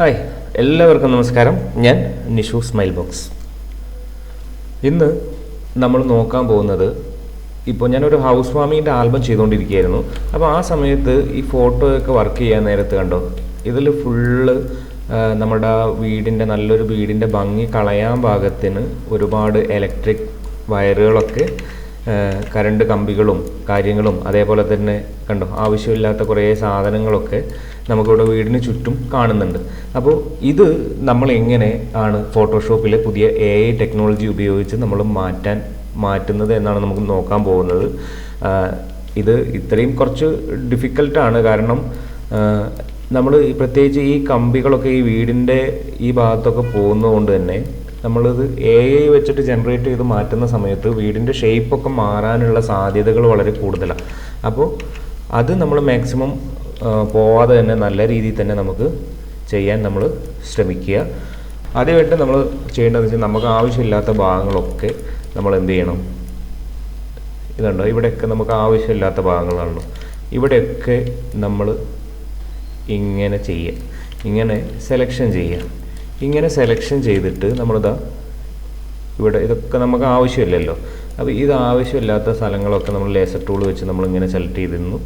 Hi എല്ലാവർക്കും നമസ്കാരം. ഞാൻ നിഷു സ്മൈൽ ബോക്സ് ഇന്ന് നമ്മൾ നോക്കാൻ പോകുന്നത് ഇപ്പോൾ ഞാനൊരു ഹൗസ് വാമിങ്ങിന്റെ ആൽബം ചെയ്തുകൊണ്ടിരിക്കുകയായിരുന്നു. അപ്പോൾ ആ സമയത്ത് ഈ ഫോട്ടോയൊക്കെ വർക്ക് ചെയ്യാൻ നേരത്ത് കണ്ടോ? ഇതിൽ ഫുള്ള് നമ്മുടെ വീടിന്റെ നല്ലൊരു വീടിന്റെ ഭംഗി കളയാൻ പാകത്തിന് ഒരുപാട് ഇലക്ട്രിക് വയറുകളൊക്കെ കറണ്ട് കമ്പികളും കാര്യങ്ങളും അതേപോലെ തന്നെ കണ്ടോ ആവശ്യമില്ലാത്ത കുറേ സാധനങ്ങളൊക്കെ നമുക്കിവിടെ വീടിന് ചുറ്റും കാണുന്നുണ്ട്. അപ്പോൾ ഇത് നമ്മൾ എങ്ങനെ ആണ് ഫോട്ടോഷോപ്പിലെ പുതിയ എ ഐ ടെക്നോളജി ഉപയോഗിച്ച് നമ്മൾ മാറ്റാൻ മാറ്റുന്നത് എന്നാണ് നമുക്ക് നോക്കാൻ പോകുന്നത്. ഇത് ഇത്രയും കുറച്ച് ഡിഫിക്കൽട്ടാണ് കാരണം നമ്മൾ പ്രത്യേകിച്ച് ഈ കമ്പികളൊക്കെ ഈ വീടിന്റെ ഈ ഭാഗത്തൊക്കെ പോകുന്നതുകൊണ്ട് തന്നെ നമ്മളിത് എ ഐ വെച്ചിട്ട് ജനറേറ്റ് ചെയ്ത് മാറ്റുന്ന സമയത്ത് വീടിന്റെ ഷേപ്പൊക്കെ മാറാനുള്ള സാധ്യതകൾ വളരെ കൂടുതലാണ് അപ്പോൾ അത് നമ്മൾ മാക്സിമം പോവാതെ തന്നെ നല്ല രീതിയിൽ തന്നെ നമുക്ക് ചെയ്യാൻ നമ്മൾ ശ്രമിക്കുക. ആദ്യമായിട്ട് നമ്മൾ ചെയ്യേണ്ടതെന്ന് വെച്ചാൽ നമുക്ക് ആവശ്യമില്ലാത്ത ഭാഗങ്ങളൊക്കെ നമ്മൾ എന്ത് ചെയ്യണം? ഇതുണ്ടോ? ഇവിടെയൊക്കെ നമുക്ക് ആവശ്യമില്ലാത്ത ഭാഗങ്ങളാണല്ലോ. ഇവിടെയൊക്കെ നമ്മൾ ഇങ്ങനെ ചെയ്യുക. ഇങ്ങനെ സെലക്ഷൻ ചെയ്യുക. ഇങ്ങനെ സെലക്ഷൻ ചെയ്തിട്ട് നമ്മളിതാ ഇവിടെ ഇതൊക്കെ നമുക്ക് ആവശ്യമില്ലല്ലോ. അപ്പോൾ ഇത് ആവശ്യമില്ലാത്ത സ്ഥലങ്ങളൊക്കെ നമ്മൾ ലേസർ ടൂൾ വെച്ച് നമ്മളിങ്ങനെ സെലക്ട് ചെയ്തിരുന്നു.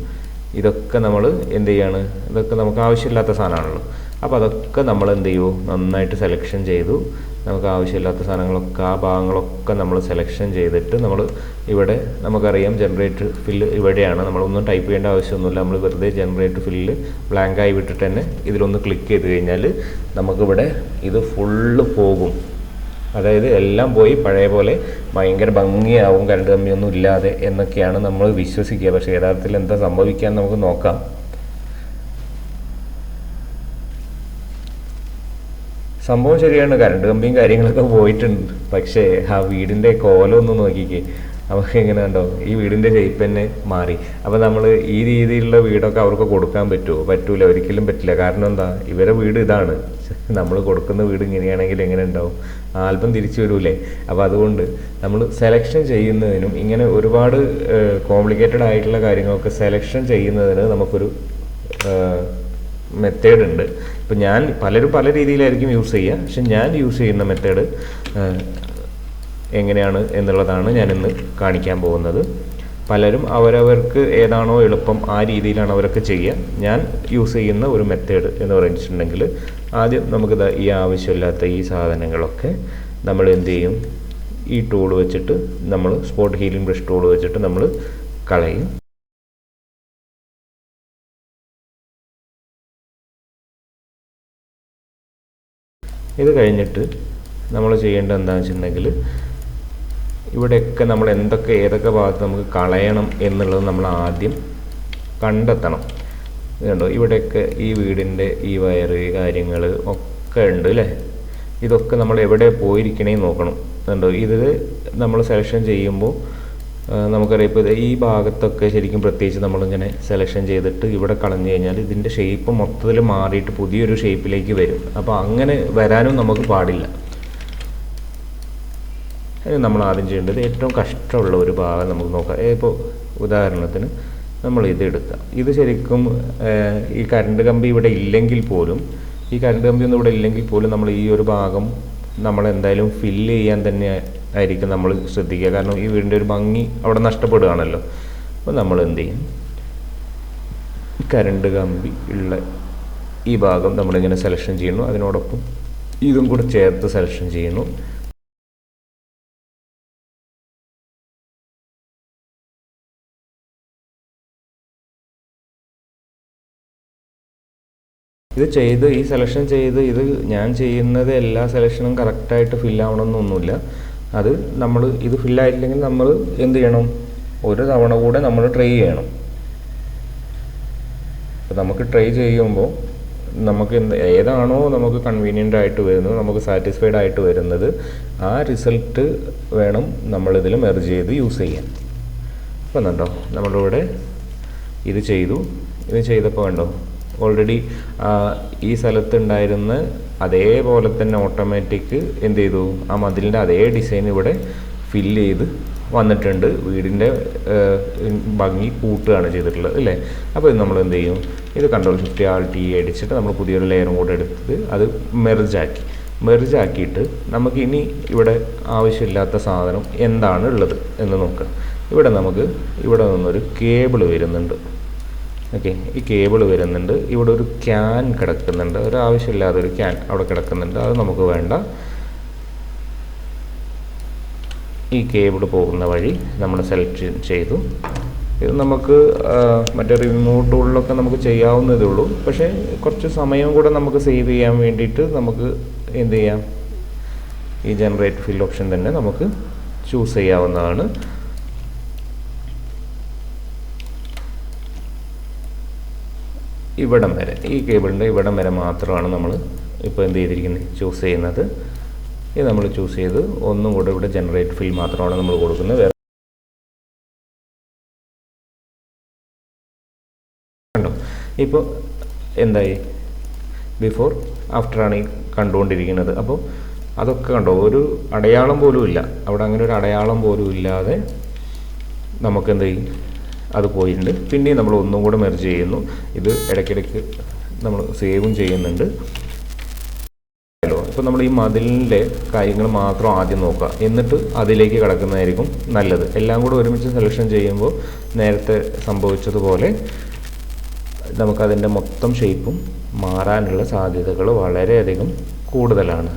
ഇതൊക്കെ നമ്മൾ എന്ത് ചെയ്യാണ്? ഇതൊക്കെ നമുക്ക് ആവശ്യമില്ലാത്ത സാധനമാണല്ലോ. അപ്പോൾ അതൊക്കെ നമ്മൾ എന്ത് ചെയ്യൂ നന്നായിട്ട് സെലക്ഷൻ ചെയ്തു. നമുക്ക് ആവശ്യമില്ലാത്ത സാധനങ്ങളൊക്കെ ആ ഭാഗങ്ങളൊക്കെ നമ്മൾ സെലക്ഷൻ ചെയ്തിട്ട് നമ്മൾ ഇവിടെ നമുക്കറിയാം ജനറേറ്റർ ഫില്ല് ഇവിടെയാണ്. നമ്മളൊന്നും ടൈപ്പ് ചെയ്യേണ്ട ആവശ്യമൊന്നുമില്ല. നമ്മൾ വെറുതെ ജനറേറ്റർ ഫില്ല് ബ്ലാങ്കായി വിട്ടിട്ട് തന്നെ ഇതിലൊന്ന് ക്ലിക്ക് ചെയ്ത് കഴിഞ്ഞാൽ നമുക്കിവിടെ ഇത് ഫുള്ള് പോകും. അതായത് എല്ലാം പോയി പഴയ പോലെ ഭയങ്കര ഭംഗിയാവും കരണ്ട് കമ്മിയൊന്നും ഇല്ലാതെ എന്നൊക്കെയാണ് നമ്മൾ വിശ്വസിക്കുക. പക്ഷേ യഥാർത്ഥത്തിൽ എന്താ സംഭവിക്കാൻ നമുക്ക് നോക്കാം. സംഭവം ശരിയാണ്. കരണ്ട് കമ്പിയും കാര്യങ്ങളൊക്കെ പോയിട്ടുണ്ട്. പക്ഷേ ആ വീടിന്റെ കോലം ഒന്ന് നോക്കിക്കേ. നമുക്ക് എങ്ങനെ ഉണ്ടോ ഈ വീടിന്റെ ഷേപ്പ് തന്നെ മാറി. അപ്പോൾ നമ്മൾ ഈ രീതിയിലുള്ള വീടൊക്കെ അവർക്ക് കൊടുക്കാൻ പറ്റുമോ? പറ്റൂല. ഒരിക്കലും പറ്റില്ല. കാരണം എന്താ? ഇവരെ വീട് ഇതാണ്. നമ്മൾ കൊടുക്കുന്ന വീട് ഇങ്ങനെയാണെങ്കിൽ എങ്ങനെ ഉണ്ടാവും? ആൽബം തിരിച്ചു വരൂലേ? അപ്പോൾ അതുകൊണ്ട് നമ്മൾ സെലക്ഷൻ ചെയ്യുന്നതിനും ഇങ്ങനെ ഒരുപാട് കോംപ്ലിക്കേറ്റഡ് ആയിട്ടുള്ള കാര്യങ്ങളൊക്കെ സെലക്ഷൻ ചെയ്യുന്നതിന് നമുക്കൊരു മെത്തേഡ് ഉണ്ട്. ഇപ്പം ഞാൻ പലരും പല രീതിയിലായിരിക്കും യൂസ് ചെയ്യുക. പക്ഷെ ഞാൻ യൂസ് ചെയ്യുന്ന മെത്തേഡ് എങ്ങനെയാണ് എന്നുള്ളതാണ് ഞാൻ ഇന്ന് കാണിക്കാൻ പോകുന്നത്. പലരും അവരവർക്ക് ഏതാണോ എളുപ്പം ആ രീതിയിലാണ് അവരൊക്കെ ചെയ്യുക. ഞാൻ യൂസ് ചെയ്യുന്ന ഒരു മെത്തേഡ് എന്ന് പറഞ്ഞിട്ടുണ്ടെങ്കിൽ ആദ്യം നമുക്കിത് ഈ ആവശ്യമില്ലാത്ത ഈ സാധനങ്ങളൊക്കെ നമ്മൾ എന്ത് ചെയ്യും? ഈ ടൂൾ വെച്ചിട്ട് നമ്മൾ സ്പോട്ട് ഹീലിംഗ് ബ്രഷ് ടൂൾ വെച്ചിട്ട് നമ്മൾ കളയും. ഇത് കഴിഞ്ഞിട്ട് നമ്മൾ ചെയ്യേണ്ടത് എന്താണെന്ന് വെച്ചിട്ടുണ്ടെങ്കിൽ ഇവിടെയൊക്കെ നമ്മൾ എന്തൊക്കെ ഏതൊക്കെ ഭാഗത്ത് നമുക്ക് കളയണം എന്നുള്ളത് നമ്മൾ ആദ്യം കണ്ടെത്തണം. കണ്ടോ? ഇവിടെയൊക്കെ ഈ വീടിന്റെ ഈ വയറ് കാര്യങ്ങൾ ഒക്കെ ഉണ്ട് അല്ലേ? ഇതൊക്കെ നമ്മൾ എവിടെ പോയിരിക്കണേ നോക്കണം. കണ്ടോ? ഇത് നമ്മൾ സെലക്ഷൻ ചെയ്യുമ്പോൾ നമുക്കറിയാം ഇപ്പോൾ ഈ ഭാഗത്തൊക്കെ ശരിക്കും പ്രത്യേകിച്ച് നമ്മളിങ്ങനെ സെലക്ഷൻ ചെയ്തിട്ട് ഇവിടെ കളഞ്ഞു കഴിഞ്ഞാൽ ഇതിന്റെ ഷേപ്പ് മൊത്തത്തിൽ മാറിയിട്ട് പുതിയൊരു ഷേപ്പിലേക്ക് വരും. അപ്പോൾ അങ്ങനെ വരാനും നമുക്ക് പാടില്ല. നമ്മൾ ആദ്യം ചെയ്യേണ്ടത് ഏറ്റവും കഷ്ടമുള്ള ഒരു ഭാഗം നമുക്ക് നോക്കാം. ഇപ്പോൾ ഉദാഹരണത്തിന് നമ്മൾ ഇത് എടുക്കാം. ഇത് ശരിക്കും ഈ കറണ്ട് കമ്പി ഇവിടെ ഇല്ലെങ്കിൽ പോലും ഈ കറണ്ട് കമ്പി ഒന്നും ഇവിടെ ഇല്ലെങ്കിൽ പോലും നമ്മൾ ഈ ഒരു ഭാഗം നമ്മൾ എന്തായാലും ഫില്ല് ചെയ്യാൻ തന്നെ ആയിരിക്കും നമ്മൾ ശ്രദ്ധിക്കുക. കാരണം ഈ വീടിന്റെ ഒരു ഭംഗി അവിടെ നഷ്ടപ്പെടുകയാണല്ലോ. അപ്പോൾ നമ്മൾ എന്ത് ചെയ്യും? കരണ്ട് കമ്പി ഉള്ള ഈ ഭാഗം നമ്മളിങ്ങനെ സെലക്ഷൻ ചെയ്യുന്നു. അതിനോടൊപ്പം ഇതും കൂടെ ചേർത്ത് സെലക്ഷൻ ചെയ്യുന്നു. ഇത് ചെയ്ത് ഈ സെലക്ഷൻ ചെയ്ത് ഇത് ഞാൻ ചെയ്യുന്നത് എല്ലാ സെലക്ഷനും കറക്റ്റായിട്ട് ഫില്ലാവണമെന്നൊന്നുമില്ല അത് നമ്മൾ ഇത് ഫില്ലായിട്ടില്ലെങ്കിൽ നമ്മൾ എന്ത് ചെയ്യണം? ഒരു തവണ കൂടെ നമ്മൾ ട്രൈ ചെയ്യണം. അപ്പോൾ നമുക്ക് ട്രൈ ചെയ്യുമ്പോൾ നമുക്ക് എന്ത് ഏതാണോ നമുക്ക് കൺവീനിയന്റ് ആയിട്ട് വരുന്നത് നമുക്ക് സാറ്റിസ്ഫൈഡ് ആയിട്ട് വരുന്നത് ആ റിസൾട്ട് വേണം നമ്മളിതിൽ മെർജ് ചെയ്ത് യൂസ് ചെയ്യാൻ. കണ്ടോ നമ്മളിവിടെ ഇത് ചെയ്തു. ഇത് ചെയ്തപ്പോൾ കണ്ടോ ഓൾറെഡി ഈ സ്ഥലത്തുണ്ടായിരുന്ന അതേപോലെ തന്നെ ഓട്ടോമാറ്റിക് എന്ത് ചെയ്തു? ആ മതിലിന്റെ അതേ ഡിസൈൻ ഇവിടെ ഫില്ല് ചെയ്ത് വന്നിട്ടുണ്ട്. വീടിന്റെ ഭംഗി കൂട്ടുകയാണ് ചെയ്തിട്ടുള്ളത് അല്ലേ? അപ്പോൾ ഇത് നമ്മൾ എന്ത് ചെയ്യും? ഇത് കൺട്രോൾ ഫിഫ്റ്റി ആൾ ടി അടിച്ചിട്ട് നമ്മൾ പുതിയൊരു ലെയറും കൂടെ എടുത്ത് അത് മെർജാക്കി മെർജാക്കിയിട്ട് നമുക്ക് ഇനി ഇവിടെ ആവശ്യമില്ലാത്ത സാധനം എന്താണ് ഉള്ളത് എന്ന് നോക്കാം. ഇവിടെ നമുക്ക് ഇവിടെ നിന്നൊരു കേബിൾ വരുന്നുണ്ട്. ഓക്കെ ഈ കേബിൾ വരുന്നുണ്ട്. ഇവിടെ ഒരു ക്യാൻ കിടക്കുന്നുണ്ട്. ഒരു ആവശ്യമില്ലാതെ ഒരു ക്യാൻ അവിടെ കിടക്കുന്നുണ്ട്. അത് നമുക്ക് വേണ്ട. ഈ കേബിൾ പോകുന്ന വഴി നമ്മൾ സെലക്ട് ചെയ്തു. ഇത് നമുക്ക് മറ്റേ റിമോട്ട് ടൂളിലൊക്കെ നമുക്ക് ചെയ്യാവുന്നതേ ഉള്ളൂ. പക്ഷേ കുറച്ച് സമയം കൂടെ നമുക്ക് സേവ് ചെയ്യാൻ വേണ്ടിയിട്ട് നമുക്ക് എന്ത് ചെയ്യാം? ഈ ജനറേറ്റ് ഫിൽ ഓപ്ഷൻ തന്നെ നമുക്ക് ചൂസ് ചെയ്യാവുന്നതാണ്. ഇവിടം വരെ. ഈ കേബിളിന്റെ ഇവിടം വരെ മാത്രമാണ് നമ്മൾ ഇപ്പോൾ എന്ത് ചെയ്തിരിക്കുന്നത്? ചൂസ് ചെയ്യുന്നത്. ഇത് നമ്മൾ ചൂസ് ചെയ്ത് ഒന്നും കൂടെ ഇവിടെ ജനറേറ്റ് ഫിൽ മാത്രമാണ് നമ്മൾ കൊടുക്കുന്നത്. വേറെ കണ്ടോ? ഇപ്പോൾ എന്തായി? ബിഫോർ ആഫ്റ്റർ ആണ് ഈ കണ്ടുകൊണ്ടിരിക്കുന്നത്. അപ്പോൾ അതൊക്കെ കണ്ടോ? ഒരു അടയാളം പോലും ഇല്ല. അവിടെ അങ്ങനെ ഒരു അടയാളം പോലും ഇല്ലാതെ നമുക്ക് എന്ത് ചെയ്യും? അത് പോയിട്ടുണ്ട്. പിന്നെയും നമ്മൾ ഒന്നും കൂടെ മെർജ് ചെയ്യുന്നു. ഇത് ഇടയ്ക്കിടയ്ക്ക് നമ്മൾ സേവും ചെയ്യുന്നുണ്ട്. ഇപ്പോൾ നമ്മൾ ഈ മതിലിന്റെ കാര്യങ്ങൾ മാത്രം ആദ്യം നോക്കുക. എന്നിട്ട് അതിലേക്ക് കിടക്കുന്നതായിരിക്കും നല്ലത്. എല്ലാം കൂടെ ഒരുമിച്ച് സെലക്ഷൻ ചെയ്യുമ്പോൾ നേരത്തെ സംഭവിച്ചതുപോലെ നമുക്കതിന്റെ മൊത്തം ഷേപ്പും മാറാനുള്ള സാധ്യതകൾ വളരെയധികം കൂടുതലാണ്.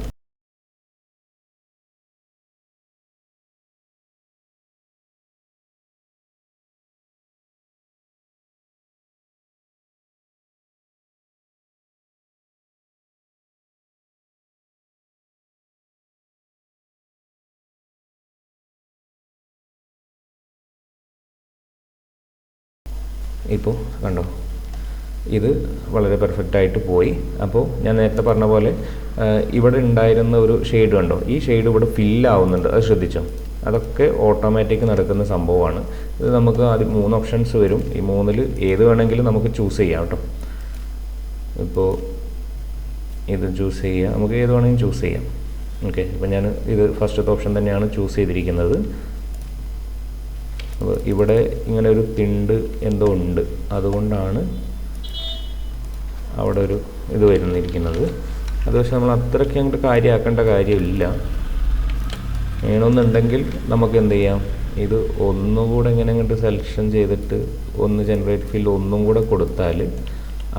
ഇപ്പോൾ കണ്ടോ? ഇത് വളരെ പെർഫെക്റ്റ് ആയിട്ട് പോയി. അപ്പോൾ ഞാൻ നേരത്തെ പറഞ്ഞ പോലെ ഇവിടെ ഉണ്ടായിരുന്ന ഒരു ഷെയ്ഡ് കണ്ടോ? ഈ ഷെയ്ഡ് ഇവിടെ ഫില്ലാവുന്നുണ്ട് അത് ശ്രദ്ധിച്ചോ? അതൊക്കെ ഓട്ടോമാറ്റിക് നടക്കുന്ന സംഭവമാണ്. ഇത് നമുക്ക് ആദ്യം മൂന്ന് ഓപ്ഷൻസ് വരും. ഈ മൂന്നിൽ ഏത് വേണമെങ്കിലും നമുക്ക് ചൂസ് ചെയ്യാം കേട്ടോ. ഇപ്പോൾ ഇത് ചൂസ് ചെയ്യുക. നമുക്ക് ഏത് വേണമെങ്കിലും ചൂസ് ചെയ്യാം. ഓക്കെ ഇപ്പോൾ ഞാൻ ഇത് ഫസ്റ്റത്തെ ഓപ്ഷൻ തന്നെയാണ് ചൂസ് ചെയ്തിരിക്കുന്നത്. അപ്പോൾ ഇവിടെ ഇങ്ങനെ ഒരു തിണ്ട് എന്തോ ഉണ്ട്. അതുകൊണ്ടാണ് അവിടെ ഒരു ഇത് വരുന്നിരിക്കുന്നത്. അത് പക്ഷെ നമ്മൾ അത്രയ്ക്ക് അങ്ങോട്ട് കാര്യമാക്കേണ്ട കാര്യമില്ല. വേണമെന്നുണ്ടെങ്കിൽ നമുക്ക് എന്ത് ചെയ്യാം? ഇത് ഒന്നുകൂടെ ഇങ്ങനെ അങ്ങോട്ട് സെലക്ഷൻ ചെയ്തിട്ട് ഒന്ന് ജനറേറ്റ് ഫിൽ ഒന്നും കൂടെ കൊടുത്താൽ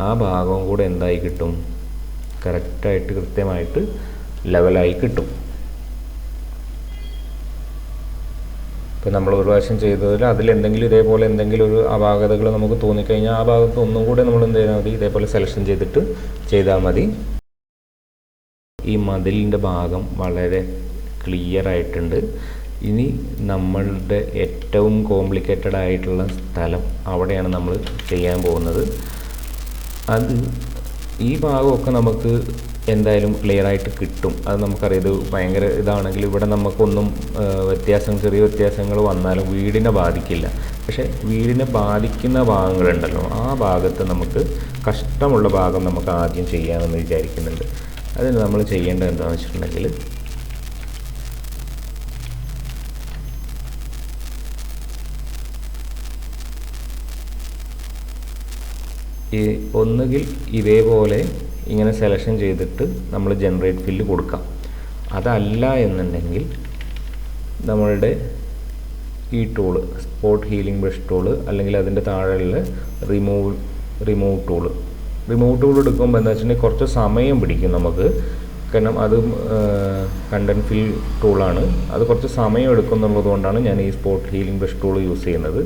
ആ ഭാഗവും കൂടെ എന്തായി കിട്ടും? കറക്റ്റായിട്ട് കൃത്യമായിട്ട് ലെവലായി കിട്ടും. ഇപ്പം നമ്മൾ ഒരു പ്രാവശ്യം ചെയ്തതിൽ അതിൽ എന്തെങ്കിലും ഇതേപോലെ എന്തെങ്കിലും ഒരു അപാകതകൾ നമുക്ക് തോന്നിക്കഴിഞ്ഞാൽ ആ ഭാഗത്ത് ഒന്നും കൂടെ നമ്മൾ എന്ത് ചെയ്താൽ മതി? ഇതേപോലെ സെലക്ഷൻ ചെയ്തിട്ട് ചെയ്താൽ മതി. ഈ മതിലിന്റെ ഭാഗം വളരെ ക്ലിയർ ആയിട്ടുണ്ട്. ഇനി നമ്മളുടെ ഏറ്റവും കോംപ്ലിക്കേറ്റഡ് ആയിട്ടുള്ള സ്ഥലം അവിടെയാണ് നമ്മൾ ചെയ്യാൻ പോകുന്നത്. അത് ഈ ഭാഗമൊക്കെ നമുക്ക് എന്തായാലും ക്ലിയർ ആയിട്ട് കിട്ടും. അത് നമുക്കറിയാം. ഇത് ഭയങ്കര ഇതാണെങ്കിൽ ഇവിടെ നമുക്കൊന്നും വ്യത്യാസം ചെറിയ വ്യത്യാസങ്ങൾ വന്നാലും വീടിനെ ബാധിക്കില്ല. പക്ഷേ വീടിനെ ബാധിക്കുന്ന ഭാഗങ്ങളുണ്ടല്ലോ. ആ ഭാഗത്ത് നമുക്ക് കഷ്ടമുള്ള ഭാഗം നമുക്ക് ആദ്യം ചെയ്യാമെന്ന് വിചാരിക്കുന്നുണ്ട്. അതിന് നമ്മൾ ചെയ്യേണ്ടത് എന്താണെന്ന് വെച്ചിട്ടുണ്ടെങ്കിൽ ഈ ഒന്നുകിൽ ഇതേപോലെ ഇങ്ങനെ സെലക്ഷൻ ചെയ്തിട്ട് നമ്മൾ ജനറേറ്റ് ഫില്ല് കൊടുക്കാം. അതല്ല എന്നുണ്ടെങ്കിൽ നമ്മളുടെ ഈ tool spot healing brush tool അല്ലെങ്കിൽ അതിന്റെ താഴെയുള്ള remove remove tool remove tool എടുക്കുമ്പോൾ എന്താ വെച്ചിട്ടുണ്ടെങ്കിൽ കുറച്ച് സമയം പിടിക്കും നമുക്ക്. കാരണം അത് കണ്ടന്റ് ഫിൽ ടൂളാണ് അത് കുറച്ച് സമയം എടുക്കുന്നുള്ളത് കൊണ്ടാണ് ഞാൻ ഈ spot healing brush tool use ചെയ്യുന്നത്.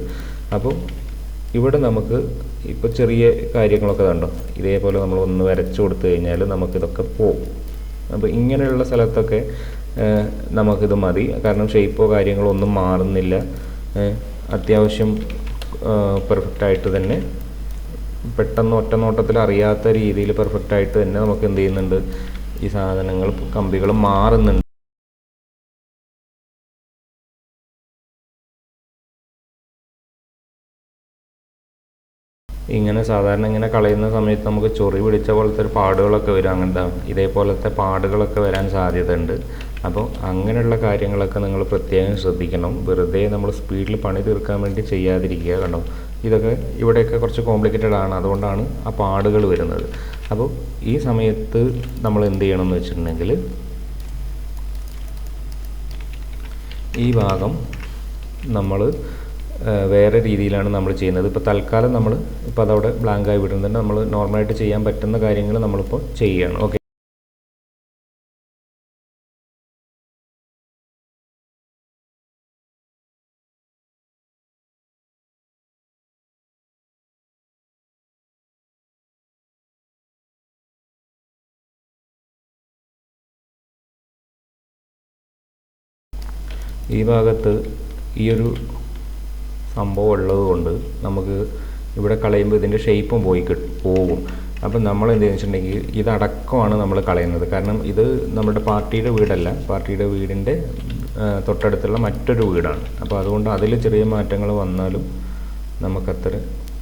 അപ്പോൾ ഇവിടെ നമുക്ക് ഇപ്പോൾ ചെറിയ കാര്യങ്ങളൊക്കെ കണ്ടോ? ഇതേപോലെ നമ്മൾ ഒന്ന് വരച്ചു കൊടുത്തു കഴിഞ്ഞാൽ നമുക്കിതൊക്കെ പോകും അപ്പോൾ ഇങ്ങനെയുള്ള സ്ഥലത്തൊക്കെ നമുക്കിത് മതി. കാരണം ഷേപ്പോ കാര്യങ്ങളോ ഒന്നും മാറുന്നില്ല. അത്യാവശ്യം പെർഫെക്റ്റ് ആയിട്ട് തന്നെ പെട്ടെന്ന് ഒറ്റ നോട്ടത്തിൽ അറിയാത്ത രീതിയിൽ പെർഫെക്റ്റ് ആയിട്ട് തന്നെ നമുക്ക് എന്ത് ചെയ്യുന്നുണ്ട്? ഈ സാധനങ്ങൾ കമ്പികൾ മാറുന്നുണ്ട്. ഇങ്ങനെ സാധാരണ ഇങ്ങനെ കളയുന്ന സമയത്ത് നമുക്ക് ചൊറി പിടിച്ച പോലത്തെ ഒരു പാടുകളൊക്കെ വരും അങ്ങനത്തെ. ഇതേപോലത്തെ പാടുകളൊക്കെ വരാൻ സാധ്യതയുണ്ട്. അപ്പോൾ അങ്ങനെയുള്ള കാര്യങ്ങളൊക്കെ നിങ്ങൾ പ്രത്യേകം ശ്രദ്ധിക്കണം. വെറുതെ നമ്മൾ സ്പീഡിൽ പണി തീർക്കാൻ വേണ്ടി ചെയ്യാതിരിക്കുക കണ്ടോ? ഇതൊക്കെ ഇവിടെയൊക്കെ കുറച്ച് കോംപ്ലിക്കേറ്റഡ് ആണ്. അതുകൊണ്ടാണ് ആ പാടുകൾ വരുന്നത്. അപ്പോൾ ഈ സമയത്ത് നമ്മൾ എന്ത് ചെയ്യണം എന്ന് വെച്ചിട്ടുണ്ടെങ്കിൽ ഈ ഭാഗം നമ്മൾ വേറെ രീതിയിലാണ് നമ്മൾ ചെയ്യുന്നത്. ഇപ്പോൾ തൽക്കാലം നമ്മൾ ഇപ്പോൾ അതവിടെ ബ്ലാങ്കായി വിടുന്നുണ്ട്. നമ്മൾ നോർമലായിട്ട് ചെയ്യാൻ പറ്റുന്ന കാര്യങ്ങൾ നമ്മളിപ്പോൾ ചെയ്യുകയാണ് ഓക്കെ ഈ ഭാഗത്ത് ഈ ഒരു സംഭവം ഉള്ളത് കൊണ്ട് നമുക്ക് ഇവിടെ കളയുമ്പോൾ ഇതിന്റെ ഷേപ്പും പോയി പോകും. അപ്പം നമ്മൾ എന്ത് വെച്ചിട്ടുണ്ടെങ്കിൽ ഇതടക്കമാണ് നമ്മൾ കളയുന്നത്. കാരണം ഇത് നമ്മുടെ പാർട്ടിയുടെ വീടല്ല. പാർട്ടിയുടെ വീടിന്റെ തൊട്ടടുത്തുള്ള മറ്റൊരു വീടാണ്. അപ്പോൾ അതുകൊണ്ട് അതിൽ ചെറിയ മാറ്റങ്ങൾ വന്നാലും നമുക്കത്ര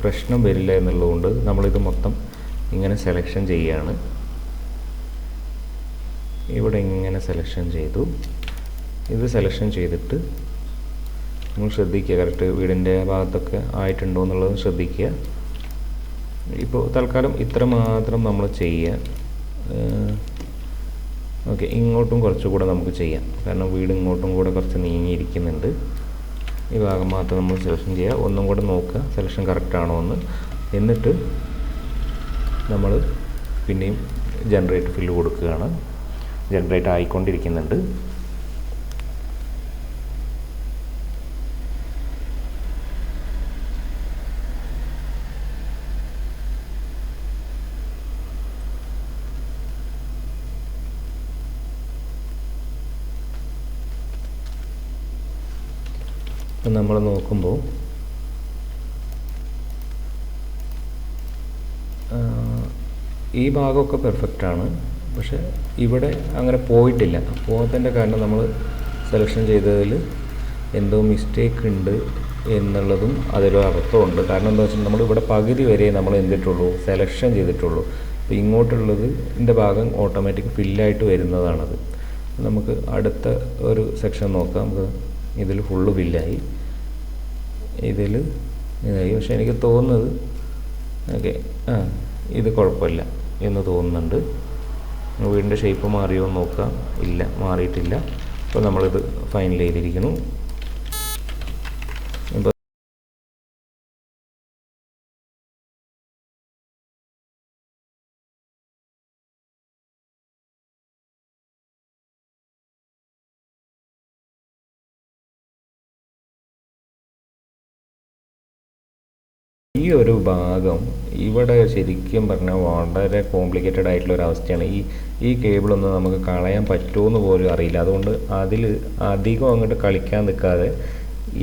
പ്രശ്നം വരില്ല എന്നുള്ളതുകൊണ്ട് നമ്മളിത് മൊത്തം ഇങ്ങനെ സെലക്ഷൻ ചെയ്യുകയാണ് ഇവിടെ ഇങ്ങനെ സെലക്ഷൻ ചെയ്തു. ഇത് സെലക്ഷൻ ചെയ്തിട്ട് നിങ്ങൾ ശ്രദ്ധിക്കുക. കറക്റ്റ് വീടിന്റെ ഭാഗത്തൊക്കെ ആയിട്ടുണ്ടോ എന്നുള്ളത് ശ്രദ്ധിക്കുക. ഇപ്പോൾ തൽക്കാലം ഇത്ര മാത്രം നമ്മൾ ചെയ്യുക. ഓക്കെ ഇങ്ങോട്ടും കുറച്ചുകൂടെ നമുക്ക് ചെയ്യാം. കാരണം വീട് ഇങ്ങോട്ടും കൂടെ കുറച്ച് നീങ്ങിയിരിക്കുന്നുണ്ട്. ഈ ഭാഗം മാത്രം നമ്മൾ സെലക്ഷൻ ചെയ്യുക. ഒന്നും കൂടെ നോക്കുക. സെലക്ഷൻ കറക്റ്റാണോ എന്ന്. എന്നിട്ട് നമ്മൾ പിന്നെയും ജനറേറ്റ് ഫില്ല് കൊടുക്കുകയാണ്. ജനറേറ്റ് ആയിക്കൊണ്ടിരിക്കുന്നുണ്ട് ഇപ്പം നമ്മൾ നോക്കുമ്പോൾ ഈ ഭാഗമൊക്കെ പെർഫെക്റ്റ് ആണ്. പക്ഷെ ഇവിടെ അങ്ങനെ പോയിട്ടില്ല. പോകാത്തതിന്റെ കാരണം നമ്മൾ സെലക്ഷൻ ചെയ്തതിൽ എന്തോ മിസ്റ്റേക്ക് ഉണ്ട് എന്നുള്ളതും അതിലൊരു അർത്ഥമുണ്ട് കാരണം എന്താ വെച്ചാൽ നമ്മൾ ഇവിടെ പകുതി വരെ നമ്മൾ എന്തിട്ടുള്ളൂ? സെലക്ഷൻ ചെയ്തിട്ടുള്ളൂ. അപ്പോൾ ഇങ്ങോട്ടുള്ളത് ഇതിന്റെ ഭാഗം ഓട്ടോമാറ്റിക് ഫില്ലായിട്ട് വരുന്നതാണത്. നമുക്ക് അടുത്ത ഒരു സെക്ഷൻ നോക്കാം. നമുക്ക് ഇതിൽ ഫുള്ള് ഫില്ലായി ഇതിൽ ഇതായി പക്ഷെ എനിക്ക് തോന്നുന്നത് ഓക്കെ ആ ഇത് കുഴപ്പമില്ല എന്ന് തോന്നുന്നുണ്ട്. വീടിന്റെ ഷേപ്പ് മാറിയോ എന്ന് നോക്കാം. ഇല്ല മാറിയിട്ടില്ല. അപ്പോൾ നമ്മളിത് ഫൈനൽ ചെയ്തിരിക്കുന്നു. ഈ ഒരു ഭാഗം ഇവിടെ ശരിക്കും പറഞ്ഞാൽ വളരെ കോംപ്ലിക്കേറ്റഡ് ആയിട്ടുള്ള ഒരു അവസ്ഥയാണ്. ഈ ഈ കേബിളൊന്നും നമുക്ക് കളയാൻ പറ്റുമോ എന്ന് പോലും അറിയില്ല. അതുകൊണ്ട് അതിൽ അധികം അങ്ങോട്ട് കളിക്കാൻ നിൽക്കാതെ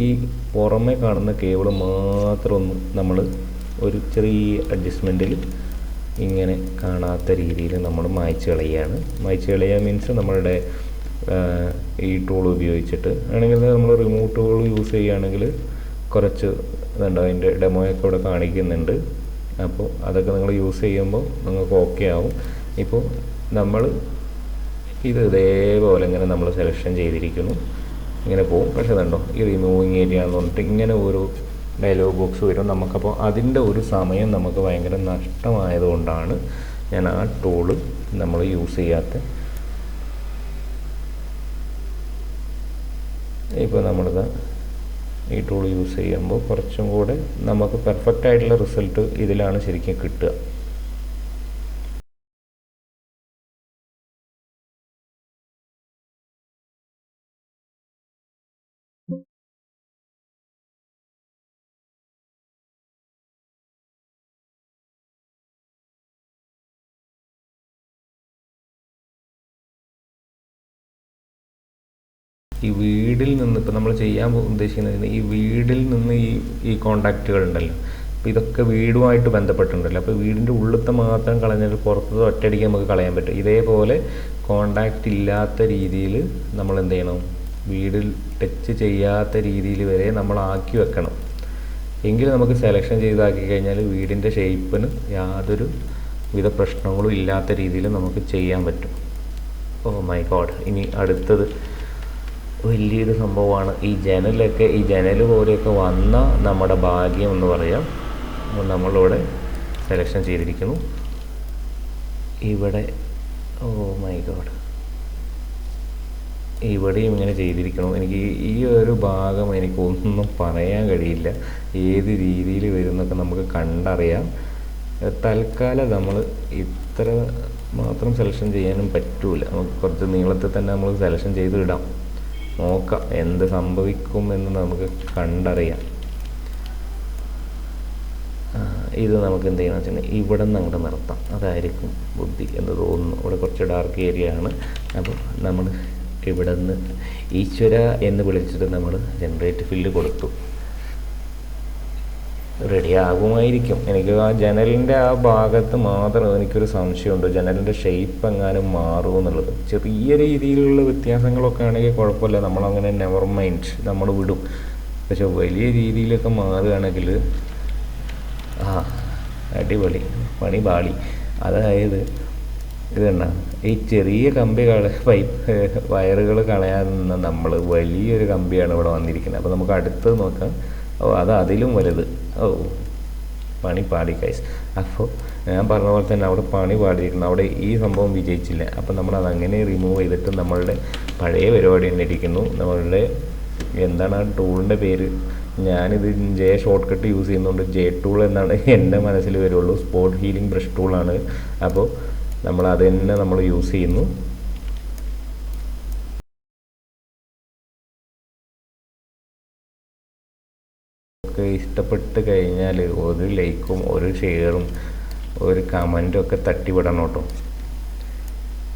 ഈ പുറമെ കാണുന്ന കേബിൾ മാത്രം ഒന്ന് നമ്മൾ ഒരു ചെറിയ അഡ്ജസ്റ്റ്മെന്റിൽ ഇങ്ങനെ കാണാത്ത രീതിയിൽ നമ്മൾ മായ്ച്ച് കളയുകയാണ് മായ്ച്ച് കളയുക മീൻസ് നമ്മളുടെ ഈ ടൂൾ ഉപയോഗിച്ചിട്ട്. ആണെങ്കിൽ നമ്മൾ റിമോട്ട് ടൂൾ യൂസ് ചെയ്യുകയാണെങ്കിൽ കുറച്ച് ഇതുണ്ട്? അതിന്റെ ഡെമോയൊക്കെ ഇവിടെ കാണിക്കുന്നുണ്ട്. അപ്പോൾ അതൊക്കെ നിങ്ങൾ യൂസ് ചെയ്യുമ്പോൾ നിങ്ങൾക്ക് ഓക്കെ ആവും. ഇപ്പോൾ നമ്മൾ ഇത് ഇതേപോലെ ഇങ്ങനെ നമ്മൾ സെലക്ഷൻ ചെയ്തിരിക്കുന്നു. ഇങ്ങനെ പോകും പക്ഷേ അതുണ്ടോ ഈ റിമൂവിങ് ഏരിയ എന്ന് പറഞ്ഞിട്ട് ഇങ്ങനെ ഒരു ഡയലോഗ് ബോക്സ് വരും. നമുക്കപ്പോൾ അതിന്റെ ഒരു സമയം നമുക്ക് ഭയങ്കര നഷ്ടമായതുകൊണ്ടാണ് ഞാൻ ആ ടൂൾ നമ്മൾ യൂസ് ചെയ്യാത്ത ഇപ്പോൾ നമ്മളിത് ഈ ടൂൾ യൂസ് ചെയ്യുമ്പോൾ കുറച്ചും കൂടെ നമുക്ക് പെർഫെക്റ്റ് ആയിട്ടുള്ള റിസൾട്ട് ഇതിലാണ് ശരിക്കും കിട്ടുക. ഈ വീടിൽ നിന്ന് ഇപ്പം നമ്മൾ ചെയ്യാൻ ഉദ്ദേശിക്കുന്നത് ഈ വീടിൽ നിന്ന് ഈ ഈ കോണ്ടാക്റ്റുകൾ ഉണ്ടല്ലോ. അപ്പോൾ ഇതൊക്കെ വീടുമായിട്ട് ബന്ധപ്പെട്ടിട്ടുണ്ടല്ലോ. അപ്പോൾ വീടിന്റെ ഉള്ളിലത്തെ മാത്രം കളഞ്ഞിട്ട് പുറത്തത് ഒറ്റയടിക്ക് നമുക്ക് കളയാൻ പറ്റും. ഇതേപോലെ കോണ്ടാക്റ്റ് ഇല്ലാത്ത രീതിയിൽ നമ്മൾ എന്ത് ചെയ്യണം? വീടിൽ ടച്ച് ചെയ്യാത്ത രീതിയിൽ വരെ നമ്മൾ ആക്കി വെക്കണം. എങ്കിൽ നമുക്ക് സെലക്ഷൻ ചെയ്താക്കി കഴിഞ്ഞാൽ വീടിന്റെ ഷേപ്പിന് യാതൊരു വിധ പ്രശ്നങ്ങളും ഇല്ലാത്ത രീതിയിൽ നമുക്ക് ചെയ്യാൻ പറ്റും. ഓ മൈ ഗോഡ് ഇനി അടുത്തത്. വലിയൊരു സംഭവമാണ്. ഈ ജനലൊക്കെ ഈ ജനൽ പോലെയൊക്കെ വന്ന നമ്മുടെ ഭാഗ്യം എന്ന് പറയാം. നമ്മളിവിടെ സെലക്ഷൻ ചെയ്തിരിക്കുന്നു. ഇവിടെ ഓ മൈ ഗോഡ് ഇവിടെയും ഇങ്ങനെ ചെയ്തിരിക്കണം എനിക്ക് ഈ- ഒരു ഭാഗം എനിക്കൊന്നും പറയാൻ കഴിയില്ല. ഏത് രീതിയിൽ വരുന്നൊക്കെ നമുക്ക് കണ്ടറിയാം. തൽക്കാലം നമ്മൾ ഇത്ര മാത്രം സെലക്ഷൻ ചെയ്യാനും പറ്റൂല. നമുക്ക് കുറച്ച് നീളത്തിൽ തന്നെ നമ്മൾ സെലക്ഷൻ ചെയ്ത് ഇടാം നോക്കാം എന്ത് സംഭവിക്കും എന്ന് നമുക്ക് കണ്ടറിയാം. ഇത് നമുക്ക് എന്ത് ചെയ്യണം വെച്ചിട്ടുണ്ടെങ്കിൽ ഇവിടെ നിന്ന് അങ്ങോട്ട് നിർത്താം. അതായിരിക്കും ബുദ്ധി എന്ന് തോന്നുന്നു. ഇവിടെ കുറച്ച് ഡാർക്ക് ഏരിയ ആണ്. അപ്പോൾ നമ്മൾ ഇവിടെ നിന്ന് ഈശ്വര എന്ന് വിളിച്ചിട്ട് നമ്മൾ ജനറേറ്റ് ഫീൽഡ് കൊടുത്തു. റെഡി ആകുമായിരിക്കും എനിക്ക് ആ ജനലിന്റെ ആ ഭാഗത്ത് മാത്രം എനിക്കൊരു സംശയമുണ്ട്. ജനലിന്റെ ഷേപ്പ് എങ്ങാനും മാറുമോ എന്നുള്ളത്. ചെറിയ രീതിയിലുള്ള വ്യത്യാസങ്ങളൊക്കെ ആണെങ്കിൽ കുഴപ്പമില്ല. നമ്മളങ്ങനെ നെവർ മൈൻഡ് നമ്മൾ വിടും. പക്ഷെ വലിയ രീതിയിലൊക്കെ മാറുകയാണെങ്കിൽ ആ അടിപൊളി. പണി പാളി. അതായത് ഇത് ഈ ചെറിയ കമ്പി കള പൈപ്പ് വയറുകൾ കളയാൻ നമ്മൾ വലിയൊരു കമ്പിയാണ് ഇവിടെ വന്നിരിക്കുന്നത്. അപ്പോൾ നമുക്ക് അടുത്തത് നോക്കാം. ഓ അത് അതിലും വലുത്. ഓ പണി പാടി കൈസ് അപ്പോൾ ഞാൻ പറഞ്ഞ പോലെ തന്നെ അവിടെ പണി പാടിയിട്ടുണ്ട് അവിടെ ഈ സംഭവം വിജയിച്ചില്ല. അപ്പം നമ്മൾ അതങ്ങനെ റിമൂവ് ചെയ്തിട്ട് നമ്മളുടെ പഴയ പരിപാടി തന്നെ ഇരിക്കുന്നു. നമ്മളുടെ എന്താണ് ആ ടൂളിന്റെ പേര്? ഞാനിത് ജെ ഷോർട്ട് കട്ട് യൂസ് ചെയ്യുന്നതുകൊണ്ട് ജെ ടൂൾ എന്നാണ് എന്റെ മനസ്സിൽ വരുള്ളൂ. സ്പോട്ട് ഹീലിംഗ് ബ്രഷ് ടൂളാണ് അപ്പോൾ നമ്മൾ അത് തന്നെ നമ്മൾ യൂസ് ചെയ്യുന്നു. ഒക്കെ ഇഷ്ടപ്പെട്ട് കഴിഞ്ഞാൽ ഒരു ലൈക്കും ഒരു ഷെയറും ഒരു കമന്റും ഒക്കെ തട്ടിവിടണം കേട്ടോ.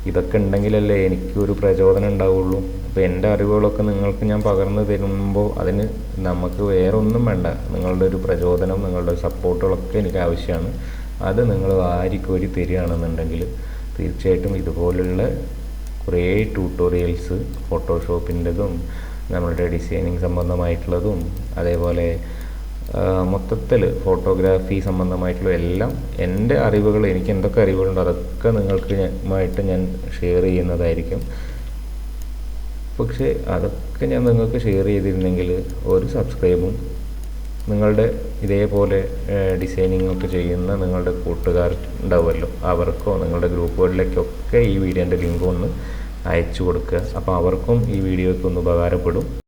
ഇതൊക്കെ ഉണ്ടെങ്കിലല്ലേ എനിക്കൊരു പ്രചോദനം ഉണ്ടാവുള്ളൂ. അപ്പോൾ എന്റെ അറിവുകളൊക്കെ നിങ്ങൾക്ക് ഞാൻ പകർന്നു തരുമ്പോൾ അതിന് നമുക്ക് വേറെ ഒന്നും വേണ്ട. നിങ്ങളുടെ ഒരു പ്രചോദനം നിങ്ങളുടെ സപ്പോർട്ടുകളൊക്കെ എനിക്ക് ആവശ്യമാണ്. അത് നിങ്ങൾ വാരിക്കോരി തരികയാണെന്നുണ്ടെങ്കിൽ തീർച്ചയായിട്ടും ഇതുപോലുള്ള കുറേ ട്യൂട്ടോറിയൽസ് ഫോട്ടോഷോപ്പിന്റെതും നമ്മളുടെ ഡിസൈനിങ് സംബന്ധമായിട്ടുള്ളതും അതേപോലെ മൊത്തത്തിൽ ഫോട്ടോഗ്രാഫി സംബന്ധമായിട്ടുള്ള എല്ലാം എന്റെ അറിവുകൾ എനിക്ക് എന്തൊക്കെ അറിവുകളുണ്ടോ അതൊക്കെ നിങ്ങൾക്ക് ആയിട്ട് ഞാൻ ഷെയർ ചെയ്യുന്നതായിരിക്കും. പക്ഷേ അതൊക്കെ ഞാൻ നിങ്ങൾക്ക് ഷെയർ ചെയ്തിരുന്നെങ്കിൽ ഒരു സബ്സ്ക്രൈബും നിങ്ങളുടെ ഇതേപോലെ ഡിസൈനിങ് ഒക്കെ ചെയ്യുന്ന നിങ്ങളുടെ കൂട്ടുകാർ ഉണ്ടാവുമല്ലോ. അവർക്കോ നിങ്ങളുടെ ഗ്രൂപ്പുകളിലേക്കൊക്കെ ഈ വീഡിയോന്റെ ലിങ്ക് ഒന്ന് അയച്ചു കൊടുക്കുക. അപ്പോൾ അവർക്കും ഈ വീഡിയോയ്ക്ക് ഒന്ന് ഉപകാരപ്പെടും.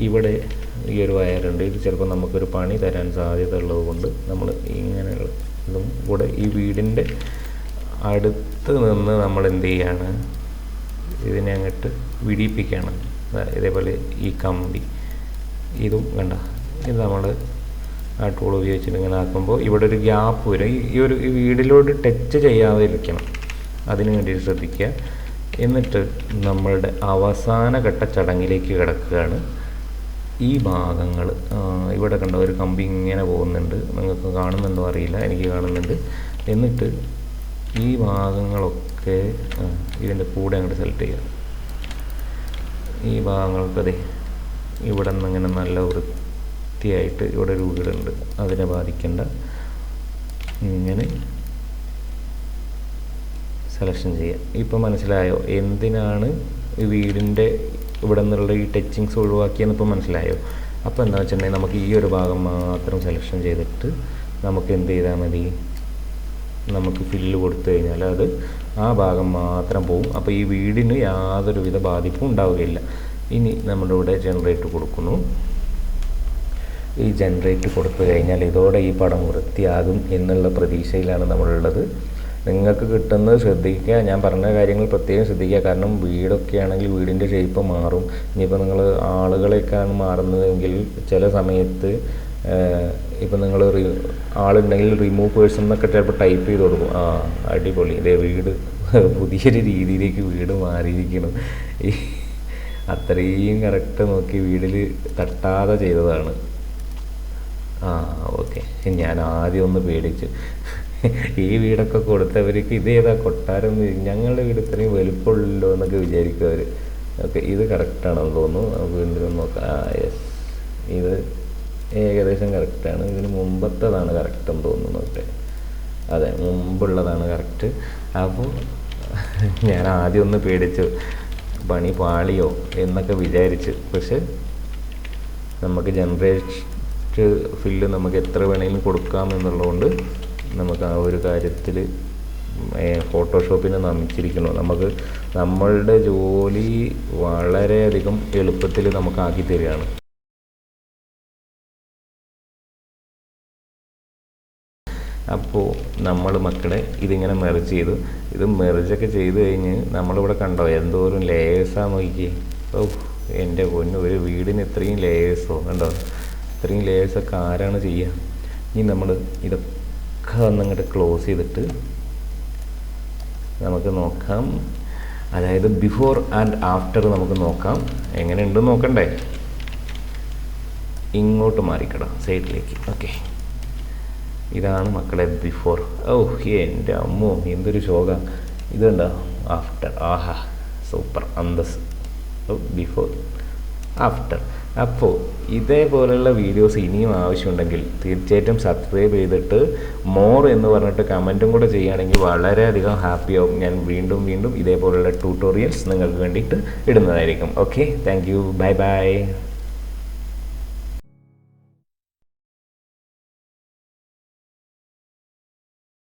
ഇവിടെ ഈ ഒരു വയറുണ്ട്. ഇത് ചിലപ്പോൾ നമുക്കൊരു പണി തരാൻ സാധ്യത ഉള്ളത് കൊണ്ട് നമ്മൾ ഇങ്ങനെയുള്ള ഇതും കൂടെ ഈ വീടിന്റെ അടുത്ത് നിന്ന് നമ്മൾ എന്ത് ചെയ്യാണ്? ഇതിനെ അങ്ങോട്ട് വിടിയിപ്പിക്കുകയാണ് ഇതേപോലെ ഈ കമ്പി. ഇതും വേണ്ട ഇത് നമ്മൾ ആ ടൂൾ ഉപയോഗിച്ചിട്ട് ഇങ്ങനെ ആക്കുമ്പോൾ ഇവിടെ ഒരു ഗ്യാപ്പ് വരും. ഈ- ഒരു വീടിലോട്ട് ടച്ച് ചെയ്യാതെ ഇരിക്കണം. അതിന് വേണ്ടി ശ്രദ്ധിക്കുക. എന്നിട്ട് നമ്മളുടെ അവസാന ഘട്ട ചടങ്ങിലേക്ക് കിടക്കുകയാണ്. ഈ ഭാഗങ്ങൾ ഇവിടെ കണ്ട ഒരു കമ്പി ഇങ്ങനെ പോകുന്നുണ്ട്. നിങ്ങൾക്ക് കാണുന്നുണ്ടോ അറിയില്ല എനിക്ക് കാണുന്നുണ്ട്. എന്നിട്ട് ഈ ഭാഗങ്ങളൊക്കെ ഇതിന്റെ കൂടെ അങ്ങോട്ട് സെലക്ട് ചെയ്യുക. ഈ ഭാഗങ്ങൾക്ക് അതെ ഇവിടെ നിന്ന് ഇങ്ങനെ നല്ല വൃത്തിയായിട്ട് ഇവിടെ ഒരു വീടുണ്ട്. അതിനെ ബാധിക്കേണ്ട. ഇങ്ങനെ സെലക്ഷൻ ചെയ്യുക. ഇപ്പം മനസ്സിലായോ? എന്തിനാണ് വീടിന്റെ ഇവിടെ നിന്നുള്ള ഈ ടച്ചിങ്സ് ഒഴിവാക്കിയെന്ന് ഇപ്പോൾ മനസ്സിലായോ? അപ്പോൾ എന്താ വെച്ചിട്ടുണ്ടെങ്കിൽ നമുക്ക് ഈ ഒരു ഭാഗം മാത്രം സെലക്ഷൻ ചെയ്തിട്ട് നമുക്ക് എന്ത് ചെയ്താൽ മതി? നമുക്ക് ഫില്ല് കൊടുത്തു കഴിഞ്ഞാൽ അത് ആ ഭാഗം മാത്രം പോവും. അപ്പോൾ ഈ വീടിന് യാതൊരുവിധ ബാധിപ്പും ഉണ്ടാവുകയില്ല. ഇനി നമ്മുടെ ഇവിടെ ജനറേറ്റ് കൊടുക്കുന്നു. ഈ ജനറേറ്റ് കൊടുത്തു കഴിഞ്ഞാൽ ഇതോടെ ഈ പടം വൃത്തിയാകും എന്നുള്ള പ്രതീക്ഷയിലാണ് നമ്മളുള്ളത്. നിങ്ങൾക്ക് കിട്ടുന്നത് ശ്രദ്ധിക്കുക. ഞാൻ പറഞ്ഞ കാര്യങ്ങൾ പ്രത്യേകം ശ്രദ്ധിക്കുക. കാരണം വീടൊക്കെ ആണെങ്കിൽ വീടിന്റെ ഷേപ്പ് മാറും. ഇനിയിപ്പോൾ നിങ്ങൾ ആളുകളെയൊക്കെയാണ് മാറുന്നതെങ്കിൽ ചില സമയത്ത് ഇപ്പം നിങ്ങൾ റി ആളുണ്ടെങ്കിൽ റിമൂവ് പേഴ്സൺ എന്നൊക്കെ ചിലപ്പോൾ ടൈപ്പ് ചെയ്ത് കൊടുക്കും. ആ അടിപൊളി. ഇതേ വീട് പുതിയൊരു രീതിയിലേക്ക് വീട് മാറിയിരിക്കണം ഈ അത്രയും കറക്റ്റ് നോക്കി വീടിൽ തട്ടാതെ ചെയ്തതാണ്. ആ ഓക്കെ. ഞാൻ ആദ്യം ഒന്ന് പേടിച്ചു. ഈ വീടൊക്കെ കൊടുത്തവർക്ക് ഇതേതാ കൊട്ടാരം? ഞങ്ങളുടെ വീട് ഇത്രയും വലുപ്പമുള്ളല്ലോ എന്നൊക്കെ വിചാരിക്കും അവർ ഓക്കെ ഇത് കറക്റ്റാണെന്ന് തോന്നുന്നു. നമുക്ക് വീണ്ടും നോക്കാം. ആ യെസ് ഇത് ഏകദേശം കറക്റ്റാണ് ഇതിന് മുമ്പത്തേതാണ് കറക്റ്റ് എന്ന് തോന്നുന്നു ഓക്കെ അതെ മുമ്പുള്ളതാണ് കറക്റ്റ് അപ്പോൾ ഞാൻ ആദ്യം ഒന്ന് പേടിച്ചു. പണി പാളിയോ എന്നൊക്കെ വിചാരിച്ച്. പക്ഷെ നമുക്ക് ജനറേറ്റ് ഫില്ല് നമുക്ക് എത്ര വേണമെങ്കിലും കൊടുക്കാം എന്നുള്ളതുകൊണ്ട് നമുക്ക് ആ ഒരു കാര്യത്തിൽ ഫോട്ടോഷോപ്പിനെ നമിച്ചിരിക്കുന്നു. നമുക്ക് നമ്മളുടെ ജോലി വളരെയധികം എളുപ്പത്തിൽ നമുക്ക് ആക്കി തരികയാണ്. അപ്പോൾ നമ്മൾ മക്കളെ ഇതിങ്ങനെ മെർജ് ചെയ്തു. ഇത് മെർജൊക്കെ ചെയ്ത് കഴിഞ്ഞ് നമ്മളിവിടെ കണ്ടോ എന്തോരം ലേയേഴ്സാണ് നോക്കി ഓ എന്റെ പൊന്ന് ഒരു വീടിന് ഇത്രയും ലേയേഴ്സോ കണ്ടോ? ഇത്രയും ലേയേഴ്സൊക്കെ ആരാണ് ചെയ്യുക? ഇനി നമ്മൾ ഇതൊക്കെ വന്നങ്ങോട്ട് ക്ലോസ് ചെയ്തിട്ട് നമുക്ക് നോക്കാം. അതായത് ബിഫോർ ആൻഡ് ആഫ്റ്റർ നമുക്ക് നോക്കാം. എങ്ങനെയുണ്ട് നോക്കണ്ടേ? ഇങ്ങോട്ട് മാറിക്കടാം സൈഡിലേക്ക് ഓക്കെ ഇതാണ് മക്കളെ ബിഫോർ ഓ എന്റെ അമ്മോ എന്തൊരു ശോക. ഇതുണ്ടോ ആഫ്റ്റർ ആഹാ സൂപ്പർ അന്തസ്. ബിഫോർ ആഫ്റ്റർ അപ്പോൾ ഇതേപോലെയുള്ള വീഡിയോസ് ഇനിയും ആവശ്യമുണ്ടെങ്കിൽ തീർച്ചയായിട്ടും സബ്സ്ക്രൈബ് ചെയ്തിട്ട് മോർ എന്ന് പറഞ്ഞിട്ട് കമന്റും കൂടെ ചെയ്യുകയാണെങ്കിൽ വളരെയധികം ഹാപ്പിയാവും ഞാൻ വീണ്ടും വീണ്ടും ഇതേപോലെയുള്ള ട്യൂട്ടോറിയൽസ് നിങ്ങൾക്ക് വേണ്ടിയിട്ട് ഇടുന്നതായിരിക്കും. Okay thank you bye bye